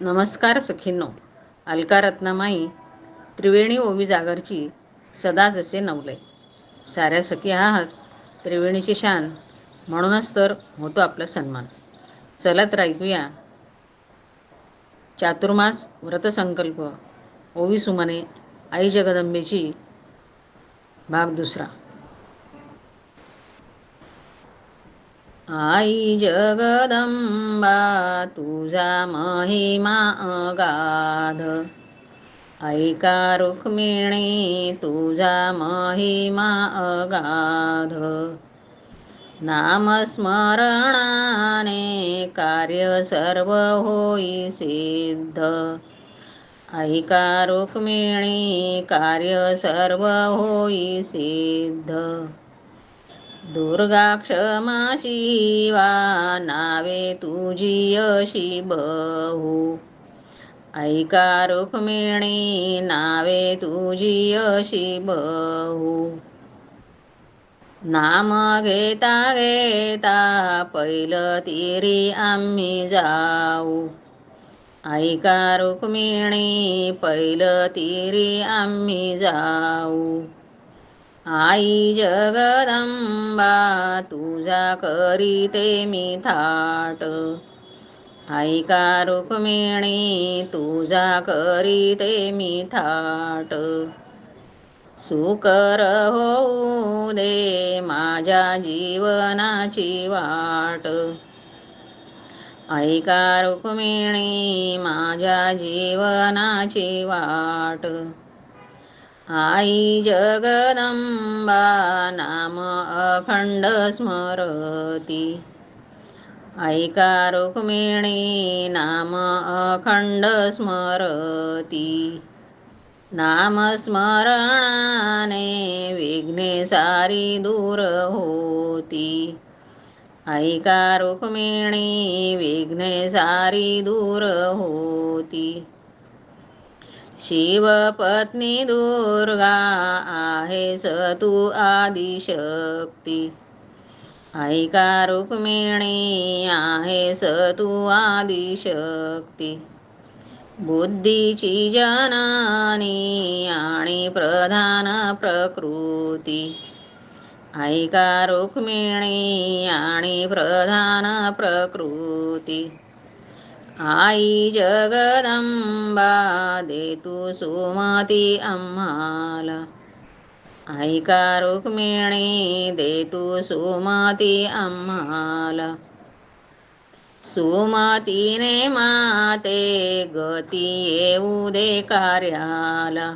नमस्कार सखींनो अलका रत्नामाई त्रिवेणी ओवी जागरची सदा जसे नवले. साऱ्या सखी आहात त्रिवेणीची शान म्हणूनच तर होतो आपला सन्मान. चलत ऐकूया चातुर्मास व्रतसंकल्प. ओवी सुमने आई जगदंबेची भाग दुसरा. आई जगदंबा तुझा महिमा अगाध. ऐका रुक्मिणी तुझा महिमा अगाध. नामस्मरणाने कार्य सर्व होई सिद्ध. ऐका रुक्मिणी कार्य सर्व होई सिद्ध. दुर्गा क्षमा शिवा नावे तुझी अशी बहू. ऐका रुक्मिणी नावे तुझी अशी बहू. नाम घेता घेता पहिलं तिरी आम्ही जाऊ. ऐका रुक्मिणी पहिलं तिरी आम्ही जाऊ. आई जगदंबा तुझा करीते मी थाट. ऐका रुक्मिणी तुझा करीते मी थाट. सुकर होऊ दे माझ्या जीवनाची वाट. ऐका रुक्मिणी माझ्या जीवनाची वाट. आई जगदंबा नाम अखंड स्मरती। ऐका रुक्मिणी नाम अखंड स्मरती। नामस्मरणाने विघ्ने सारी दूर होती। ऐका रुक्मिणी विघ्ने सारी दूर होती। शिवपत्नी दुर्गा आहेस तू आदिशक्ती. ऐका रुक्मिणी आहेस तू आदिशक्ती. बुद्धीची जनानी आणि प्रधान प्रकृती. ऐका रुक्मिणी आणि प्रधान प्रकृती. आई जगदंबा दे तू सुमती आम्हाला. ऐका रुक्मिणी दे तू सुमती आम्हाला. सुमतीने माते गती येऊ दे कार्याला.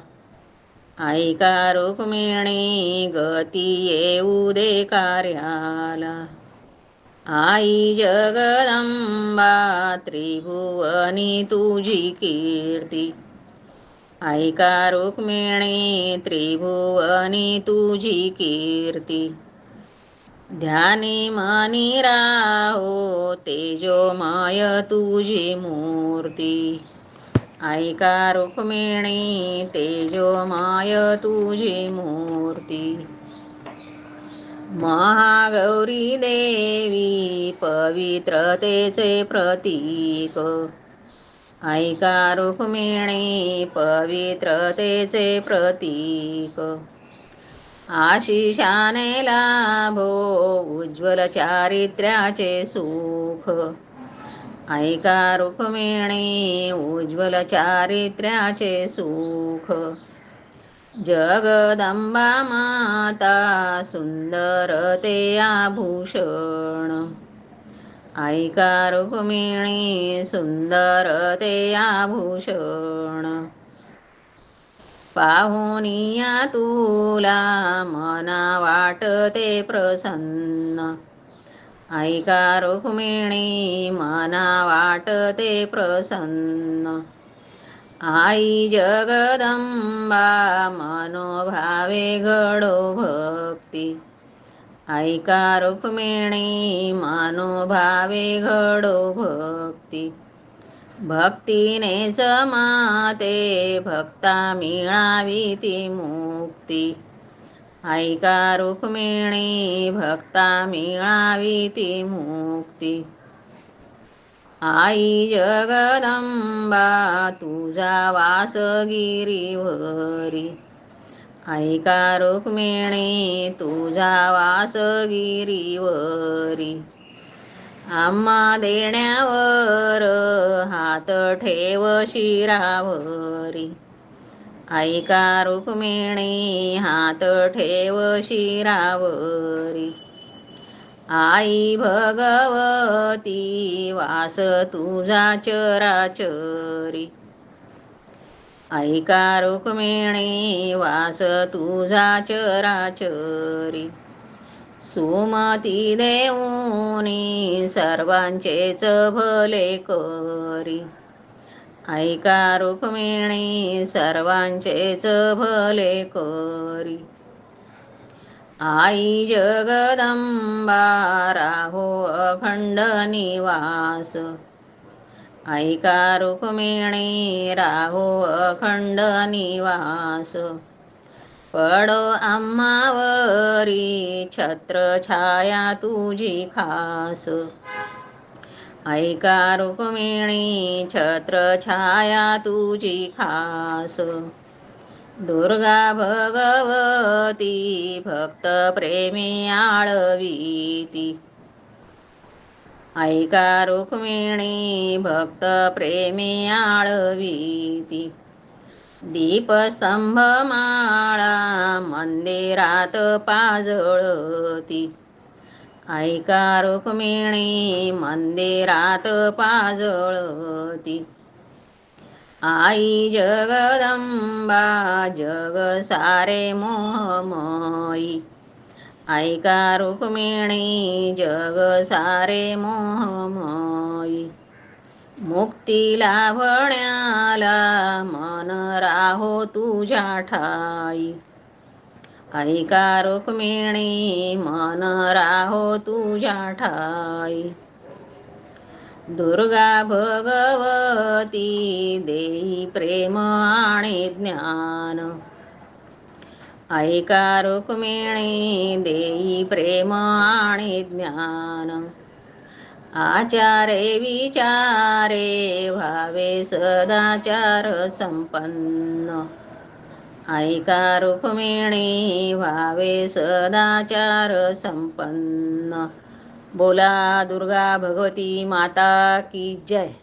ऐका रुक्मिणी गती येऊ दे कार्याला. आई जगदंबा त्रिभुवनी तुझी कीर्ती. ऐका रुक्मिणी त्रिभुवनी तुझी कीर्ती. ध्यानी मनी राहो तेजोमय तुझी मूर्ती. ऐका रुक्मिणी तेजोमय तुझी मूर्ती. महागौरी देवी पवित्रतेचे प्रतीक. ऐका रुक्मिणी पवित्रतेचे प्रतीक. आशिषाने लाभो उज्ज्वल चारित्र्याचे सुख. ऐका रुक्मिणी उज्ज्वल चारित्र्याचे सुख. जगदंबा माता सुंदर ते आभूषण. ऐका रुक्मिणी सुंदर ते आभूषण. पाहुनिया तुला मना वाटते प्रसन्न. ऐका रुक्मिणी मना वाटते प्रसन्न. आई जगदंबा मनोभावे घडो भक्ती. ऐका रुक्मिणी मनोभावे घडो भक्ती. भक्तीने समाते भक्ता मिळावी ती मुक्ती. ऐका रुक्मिणी भक्ता मिळावी ती मुक्ती. आई जगदंबा तुझा वासगिरी गिरीवरी ऐका रुक्मिणी तुझा वासगिरी वरी आम्हा देण्यावर हात ठेव शिरावरी. ऐका रुक्मिणी हात ठेव शिरावरी. आई भगवती वास तुझा चराचरी. ऐका रुक्मिणी वास तुझा चराचरी. सुमती देऊनी सर्वांचेच भले करी. ऐका रुक्मिणी सर्वांचेच भले करी. आई जगदंबा राहो अखंड निवास. ऐका रुक्मिणी राहो अखंड निवास. पडो आम्हावरी छत्र छाया तुझी खास. ऐका रुक्मिणी छत्र छाया तुझी खास. दुर्गा भगवती भक्त प्रेमी आळवीती. ऐका रुक्मिणी भक्त प्रेमी आळवीती. दीपस्तंभ माळा मंदिरात पाजळती. ऐका रुक्मिणी मंदिरात पाजळती. आई जगदंबा जग सारे मोहमयी ऐका रुक्मिणी जग सारे मोहमयी मुक्ती लाभण्याला मन राहो तुझ्या ठाई. ऐका रुक्मिणी मन राहो तुझ्या ठाई. दुर्गा भगवती देई प्रेम आणि ज्ञान. ऐका रुक्मिणी देई प्रेम आणि ज्ञान. आचारे विचारे भावे सदाचार संपन्न. ऐका रुक्मिणी भावे सदाचार संपन्न. बोला दुर्गा भगवती माता की जय.